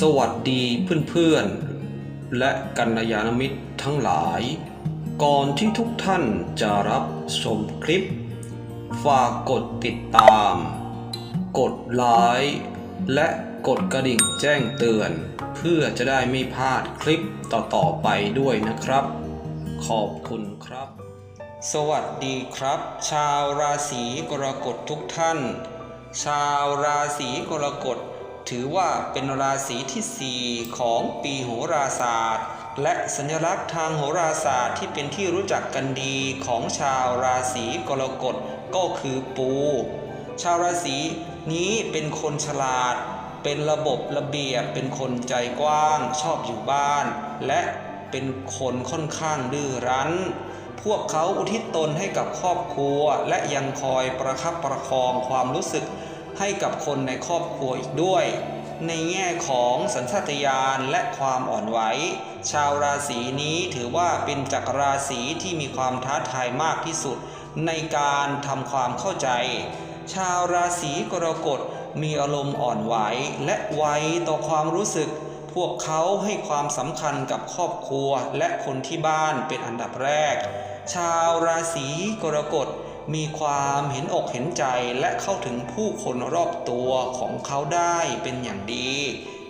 สวัสดีเพื่อนๆ และกัลยาณมิตรทั้งหลาย ก่อนที่ทุกท่านจะรับชมคลิป ฝากกดติดตาม กดไลค์และกดกระดิ่งแจ้งเตือน เพื่อจะได้ไม่พลาดคลิปต่อๆไปด้วยนะครับ ขอบคุณครับ สวัสดีครับ ชาวราศีกรกฎทุกท่าน ชาวราศีกรกฎ ถือว่าเป็นราศีที่ 4 ของปีโหราศาสตร์ และสัญลักษณ์ทางโหราศาสตร์ที่เป็นที่รู้จักกันดีของชาวราศีกรกฎก็คือปู ชาวราศีนี้เป็นคนฉลาด เป็นระบบระเบียบ เป็นคนใจกว้าง ชอบอยู่บ้าน และเป็นคนค่อนข้างดื้อรั้น พวกเขาอุทิศตนให้กับครอบครัว และยังคอยประคับประคองความรู้สึก ให้กับคนในครอบครัวอีกด้วย ในแง่ของสัญชาตญาณและความอ่อนไหว ชาวราศีนี้ถือว่าเป็นจักรราศีที่มีความท้าทายมากที่สุด ในการทำความเข้าใจ ชาวราศีกรกฎมีอารมณ์อ่อนไหวและไวต่อความรู้สึก พวกเขาให้ความสำคัญกับครอบครัวและคนที่บ้านเป็นอันดับแรก ชาวราศีกรกฎ มีความเห็นอกเห็นใจและเข้าถึงผู้คนรอบตัวของเขาได้เป็นอย่างดี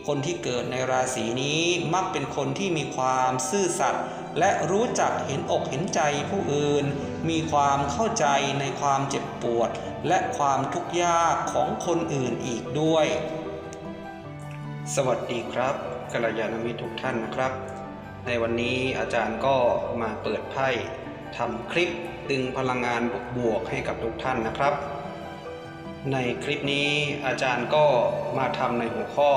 คนที่เกิดในราศีนี้มักเป็นคนที่มีความซื่อสัตย์และรู้จักเห็นอกเห็นใจผู้อื่น มีความเข้าใจในความเจ็บปวด และความทุกข์ยากของคนอื่นอีกด้วย สวัสดีครับกัลยาณมิตรทุกท่านนะครับ ในวันนี้อาจารย์ก็มาเปิดไพ่ทำคลิป ดึงพลังงานบวกๆให้กับทุกท่านนะครับ ในคลิปนี้อาจารย์ก็มาทำในหัวข้อ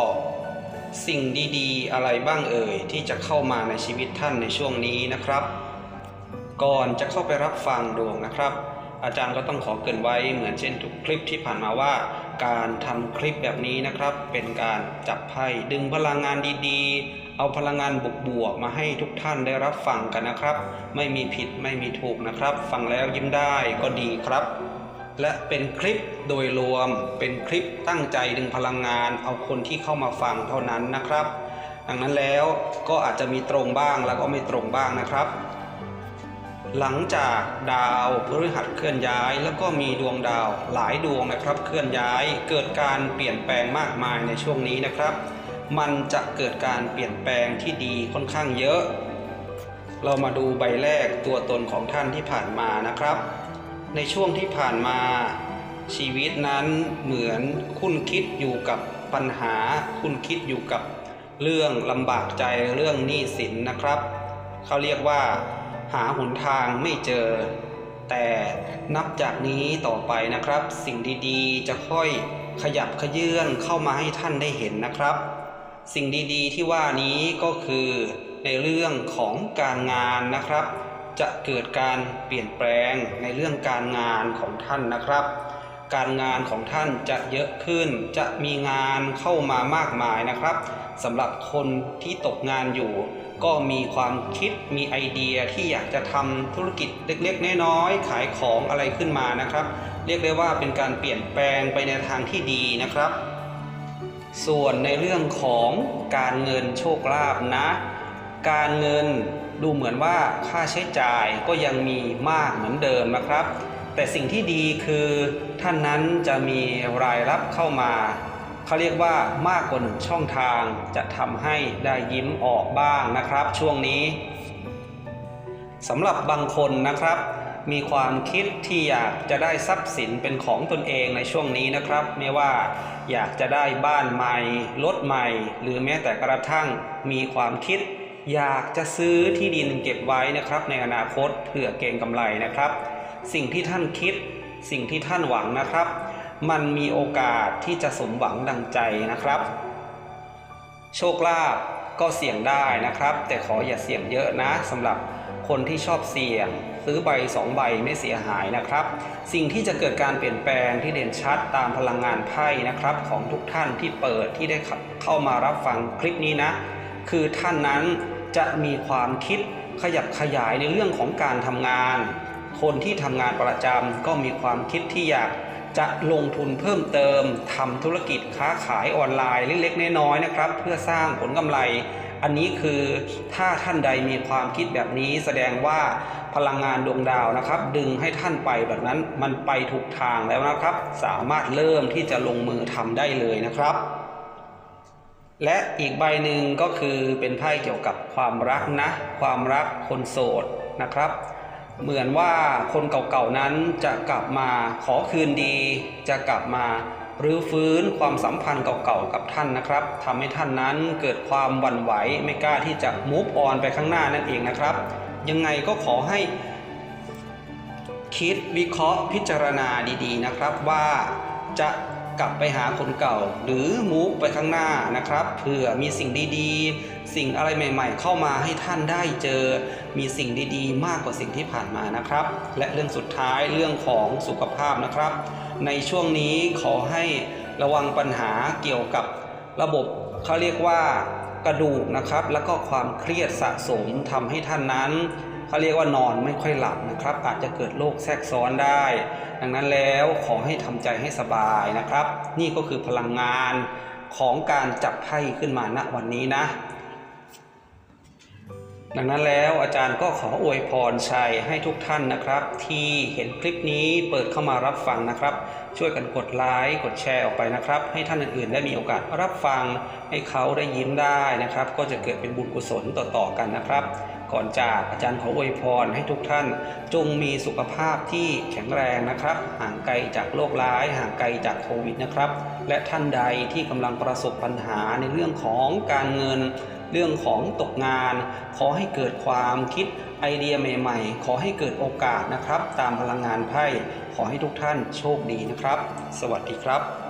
สิ่งดีๆ อะไรบ้างเอ่ยที่จะเข้ามาในชีวิตท่านในช่วงนี้นะครับ ก่อนจะเข้าไปรับฟังดวงนะครับ อาจารย์ก็ต้องขอเกินไว้เหมือนเช่นทุกคลิปที่ผ่านมาว่า การทำคลิปแบบนี้นะครับ เป็นการจับไพ่ดึงพลังงานดีๆ เอาพลังงานบวกๆมาให้ทุกท่านได้รับฟังกันนะครับ ไม่มีผิดไม่มีถูกนะครับ ฟังแล้วยิ้มได้ก็ดีครับ และเป็นคลิปโดยรวมเป็นคลิปตั้งใจดึงพลังงาน เอาคนที่เข้ามาฟังเท่านั้นนะครับ ดังนั้นแล้วก็อาจจะมีตรงบ้างแล้วก็ไม่ตรงบ้างนะครับ หลังจากดาวพฤหัสเคลื่อนย้าย แล้วก็มีดวงดาวหลายดวงนะครับ เคลื่อนย้ายเกิดการเปลี่ยนแปลงมากมายในช่วงนี้นะครับ มันจะเกิดการเปลี่ยนแปลงที่ดีค่อนข้างเยอะ เรามาดูใบแรกตัวตนของท่านที่ผ่านมานะครับ ในช่วงที่ผ่านมา ชีวิตนั้นเหมือนคุณคิดอยู่กับปัญหา คุณคิดอยู่กับเรื่องลำบากใจเรื่องหนี้สินนะครับ เขาเรียกว่าหาหนทางไม่เจอ แต่นับจากนี้ต่อไปนะครับ สิ่งดีๆ จะค่อยขยับขยื่นเข้ามาให้ท่านได้เห็นนะครับ สิ่งดีๆ ที่ว่านี้ก็คือในเรื่องของการงานนะครับ จะเกิดการเปลี่ยนแปลงในเรื่องการงานของท่านนะครับ การงานของท่านจะเยอะขึ้น จะมีงานเข้ามามากมายนะครับสำหรับคนที่ตกงานอยู่ ก็มีความคิดมีไอเดียที่อยากจะทำธุรกิจเล็กๆน้อยๆขายของอะไรขึ้นมานะครับ เรียกได้ว่าเป็นการเปลี่ยนแปลงไปในทางที่ดีนะครับ ส่วนในเรื่องของการเงินโชคลาภนะ การเงินดูเหมือนว่าค่าใช้จ่ายก็ยังมีมากเหมือนเดิมนะครับ แต่สิ่งที่ดีคือท่านนั้นจะมีรายรับเข้ามาเขาเรียกว่ามากกว่าหนึ่งช่องทางจะทำให้ได้ยิ้มออกบ้างนะครับ ช่วงนี้สำหรับบางคนนะครับ มีความคิดที่อยากจะได้ทรัพย์สินเป็นของตนเองในช่วงนี้นะครับ ไม่ว่าอยากจะได้บ้านใหม่รถใหม่ หรือแม้แต่กระทั่งมีความคิด อยากจะซื้อที่ดินเก็บไว้นะครับ ในอนาคตเพื่อเก็งกำไรนะครับ สิ่งที่ท่านคิด สิ่งที่ท่านหวังนะครับ มันมีโอกาสที่จะสมหวังดังใจนะครับ โชคลาภก็เสี่ยงได้นะครับ แต่ขออย่าเสี่ยงเยอะนะสำหรับ คนที่ชอบเสี่ยง ซื้อใบสองใบไม่เสียหายนะครับ สิ่งที่จะเกิดการเปลี่ยนแปลงที่เด่นชัดตามพลังงานไพ่นะครับ ของทุกท่านที่เปิดที่ได้เข้ามารับฟังคลิปนี้นะ คือท่านนั้นจะมีความคิดขยับขยายในเรื่องของการทำงาน คนที่ทำงานประจำก็มีความคิดที่อยากจะลงทุนเพิ่มเติมทำธุรกิจค้าขายออนไลน์เล็กๆน้อยๆนะครับ เพื่อสร้างผลกำไร อันนี้คือถ้าท่านใดมีความคิดแบบนี้แสดงว่าพลังงานดวงดาวนะครับ ดึงให้ท่านไปแบบนั้นมันไปถูกทางแล้วนะครับ สามารถเริ่มที่จะลงมือทำได้เลยนะครับและอีกใบหนึ่งก็คือเป็นไพ่เกี่ยวกับความรักนะ ความรักคนโสดนะครับ เหมือนว่าคนเก่าๆนั้นจะกลับมาขอคืนดี จะกลับมา หรือฟื้นความสัมพันธ์เก่าๆกับท่านนะครับทำให้ท่านนั้นเกิดความหวั่นไหวไม่กล้าที่จะมูฟออนไปข้างหน้านั่นเองนะครับ ยังไงก็ขอให้ คิดวิเคราะห์พิจารณาดีๆนะครับว่าจะ กลับไปหาคนเก่า หรือมูฟไปข้างหน้านะครับเผื่อมีสิ่งดีๆ สิ่งอะไรใหม่ ๆ เข้ามาให้ท่านได้เจอ มีสิ่งดีๆ มากกว่าสิ่งที่ผ่านมานะครับ และเรื่องสุดท้ายเรื่องของสุขภาพนะครับ ในช่วงนี้ขอให้ระวังปัญหาเกี่ยวกับระบบเขาเรียกว่ากระดูกนะครับ แล้วก็ความเครียดสะสมทำให้ท่านนั้น เขาเรียกว่านอนไม่ค่อยหลับนะครับ อาจจะเกิดโรคแทรกซ้อนได้ ดังนั้นแล้วขอให้ทำใจให้สบายนะครับ นี่ก็คือพลังงานของการจับไพ่ขึ้นมาณวันนี้นะ ดังนั้นแล้วอาจารย์ก็ขออวยพรชัยให้ทุกท่านนะครับ ที่เห็นคลิปนี้เปิดเข้ามารับฟังนะครับ ช่วยกันกดไลค์กดแชร์ออกไปนะครับ ให้ท่านอื่นๆ ได้มีโอกาสรับฟัง ให้เขาได้ยิ้มได้นะครับ ก็จะเกิดเป็นบุญกุศลต่อๆกันนะครับ ก่อนจากอาจารย์ขออวยพรให้ทุกท่าน จงมีสุขภาพที่แข็งแรงนะครับ ห่างไกลจากโรคร้าย ห่างไกลจากโควิดนะครับ และท่านใดที่กำลังประสบปัญหาในเรื่องของการเงิน เรื่องของตกงาน ขอให้เกิดความคิดไอเดียใหม่ๆ ขอให้เกิดโอกาสนะครับ ตามพลังงานไพ่ขอให้ทุกท่านโชคดีนะครับ สวัสดีครับ